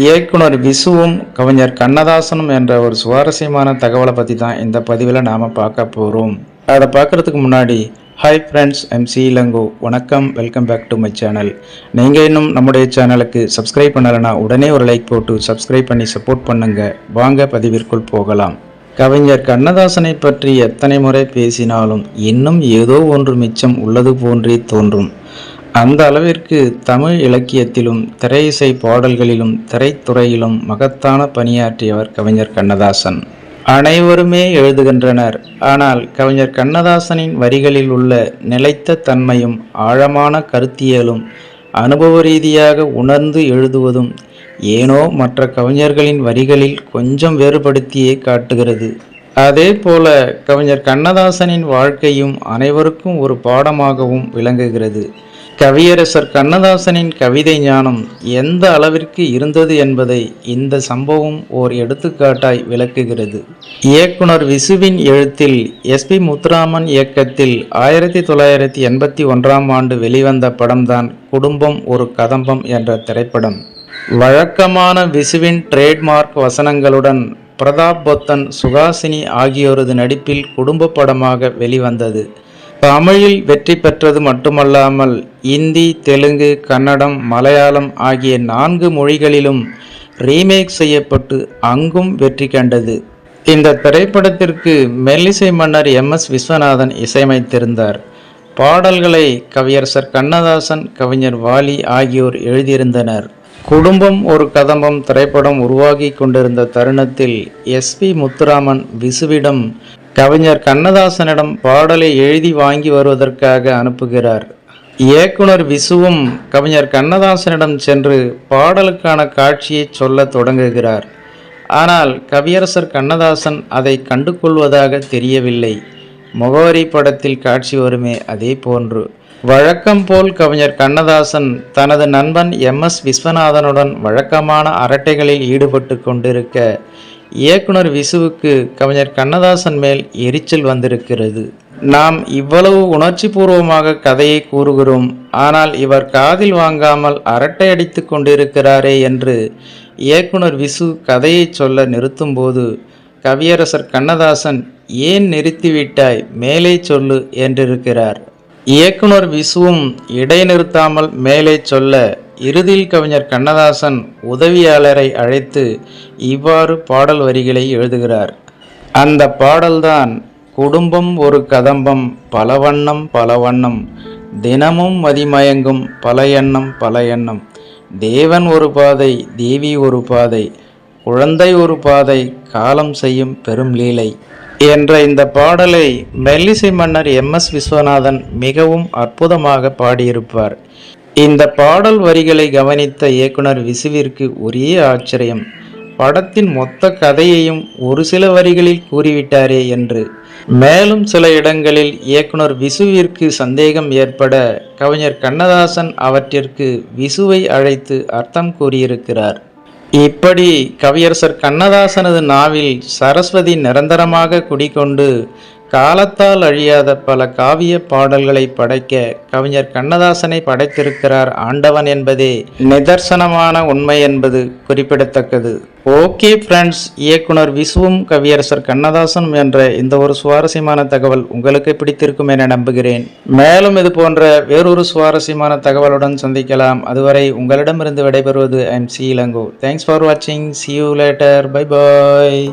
இயக்குனர் விசுவும் கவிஞர் கண்ணதாசனும் என்ற ஒரு சுவாரஸ்யமான தகவலை பற்றி தான் இந்த பதிவில் நாம் பார்க்க போகிறோம் அதை பார்க்குறதுக்கு முன்னாடி hi friends M C Elango. வணக்கம் welcome back to my channel நீங்கள் இன்னும் நம்முடைய சேனலுக்கு சப்ஸ்கிரைப் பண்ணலைன்னா உடனே ஒரு லைக் போட்டு சப்ஸ்கிரைப் பண்ணி சப்போர்ட் பண்ணுங்கள் வாங்க பதிவிற்குள் போகலாம். கவிஞர் கண்ணதாசனை பற்றி எத்தனை முறை பேசினாலும் இன்னும் ஏதோ ஒன்று மிச்சம் உள்ளது போன்றே தோன்றும். அந்த அளவிற்கு தமிழ் இலக்கியத்திலும் திரையிசை பாடல்களிலும் திரைத்துறையிலும் மகத்தான பணியாற்றியவர் கவிஞர் கண்ணதாசன். அனைவருமே எழுதுகின்றனர். ஆனால் கவிஞர் கண்ணதாசனின் வரிகளில் உள்ள நிலைத்த தன்மையும் ஆழமான கருத்தியலும் அனுபவ ரீதியாக உணர்ந்து எழுதுவதும் ஏனோ மற்ற கவிஞர்களின் வரிகளில் கொஞ்சம் வேறுபடுத்தியே காட்டுகிறது. அதே போல கவிஞர் கண்ணதாசனின் வாழ்க்கையும் அனைவருக்கும் ஒரு பாடமாகவும் விளங்குகிறது. கவியரசர் கண்ணதாசனின் கவிதை ஞானம் எந்த அளவிற்கு இருந்தது என்பதை இந்த சம்பவம் ஓர் எடுத்துக்காட்டாய் விளக்குகிறது. இயக்குனர் விசுவின் எழுத்தில் எஸ்பி முத்துராமன் இயக்கத்தில் ஆயிரத்தி தொள்ளாயிரத்தி எண்பத்தி ஒன்றாம் ஆண்டு வெளிவந்த படம்தான் குடும்பம் ஒரு கதம்பம் என்ற திரைப்படம். வழக்கமான விசுவின் ட்ரேட்மார்க் வசனங்களுடன் பிரதாப் பொத்தன் சுகாசினி ஆகியோரது நடிப்பில் குடும்ப படமாக வெளிவந்தது. தமிழில் வெற்றி பெற்றது மட்டுமல்லாமல் இந்தி தெலுங்கு கன்னடம் மலையாளம் ஆகிய நான்கு மொழிகளிலும் ரீமேக் செய்யப்பட்டு அங்கும் வெற்றி கண்டது. இந்த திரைப்படத்திற்கு மெல்லிசை மன்னர் எம். எஸ். விஸ்வநாதன் இசையமைத்திருந்தார். பாடல்களை கவியரசர் கண்ணதாசன் கவிஞர் வாலி ஆகியோர் எழுதியிருந்தனர். குடும்பம் ஒரு கதம்பம் திரைப்படம் உருவாகி கொண்டிருந்த தருணத்தில் எஸ்பி முத்துராமன் விசுவிடம் கவிஞர் கண்ணதாசனிடம் பாடலை எழுதி வாங்கி வருவதற்காக அனுப்புகிறார். இயக்குனர் விசுவும் கவிஞர் கண்ணதாசனிடம் சென்று பாடலுக்கான காட்சியை சொல்ல தொடங்குகிறார். ஆனால் கவியரசர் கண்ணதாசன் அதை கண்டு கொள்வதாக தெரியவில்லை. முகவரி படத்தில் காட்சி வருமே அதே போன்று. வழக்கம் போல் கவிஞர் கண்ணதாசன் தனது நண்பன் எம் எஸ் விஸ்வநாதனுடன் வழக்கமான அரட்டைகளில் ஈடுபட்டு கொண்டிருக்க இயக்குனர் விசுவுக்கு கவிஞர் கண்ணதாசன் மேல் எரிச்சல் வந்திருக்கிறது. நாம் இவ்வளவு உணர்ச்சி பூர்வமாக கதையை கூறுகிறோம். ஆனால் இவர் காதில் வாங்காமல் அரட்டை அடித்து கொண்டிருக்கிறாரே என்று இயக்குனர் விசு கதையை சொல்ல நிறுத்தும்போது கவியரசர் கண்ணதாசன் ஏன் நிறுத்திவிட்டாய் மேலே சொல்லு என்றிருக்கிறார். இயக்குனர் விசுவும் இடைநிறுத்தாமல் மேலே சொல்ல இறுதியில் கவிஞர் கண்ணதாசன் உதவியாளரை அழைத்து இவ்வாறு பாடல் வரிகளை எழுதுகிறார். அந்த பாடல்தான் குடும்பம் ஒரு கதம்பம் பல வண்ணம் பல வண்ணம் தினமும் மதிமயங்கும் பல எண்ணம் பல எண்ணம். தேவன் ஒரு பாதை தேவி ஒரு பாதை குழந்தை ஒரு பாதை காலம் செய்யும் பெரும் லீலை என்ற இந்த பாடலை மெல்லிசை மன்னர் எம் எஸ் விஸ்வநாதன் மிகவும் அற்புதமாக பாடியிருப்பார். இந்த பாடல் வரிகளை கவனித்த இயக்குனர் விசுவிற்கு ஒரே ஆச்சரியம். படத்தின் மொத்த கதையையும் ஒரு சில வரிகளில் கூறிவிட்டாரே என்று. மேலும் சில இடங்களில் இயக்குனர் விசுவிற்கு சந்தேகம் ஏற்பட கவிஞர் கண்ணதாசன் அவற்றிற்கு விசுவை அழைத்து அர்த்தம் கூறியிருக்கிறார். இப்படி கவியரசர் கண்ணதாசனது நாவில் சரஸ்வதி நிரந்தரமாக குடிகொண்டு காலத்தால் அழியாத பல காவிய பாடல்களை படைக்க கவிஞர் கண்ணதாசனை படைத்திருக்கிறார் ஆண்டவன் என்பதே நிதர்சனமான உண்மை என்பது குறிப்பிடத்தக்கது. ஓகே ஃப்ரெண்ட்ஸ் இயக்குனர் விசுவும் கவியரசர் கண்ணதாசனும் என்ற இந்த ஒரு சுவாரஸ்யமான தகவல் உங்களுக்கு பிடித்திருக்கும் என நம்புகிறேன். மேலும் இது போன்ற வேறொரு சுவாரஸ்யமான தகவலுடன் சந்திக்கலாம். அதுவரை உங்களிடமிருந்து விடைபெறுவது I'm C Elango. Thanks for வாட்சிங் see you later bye bye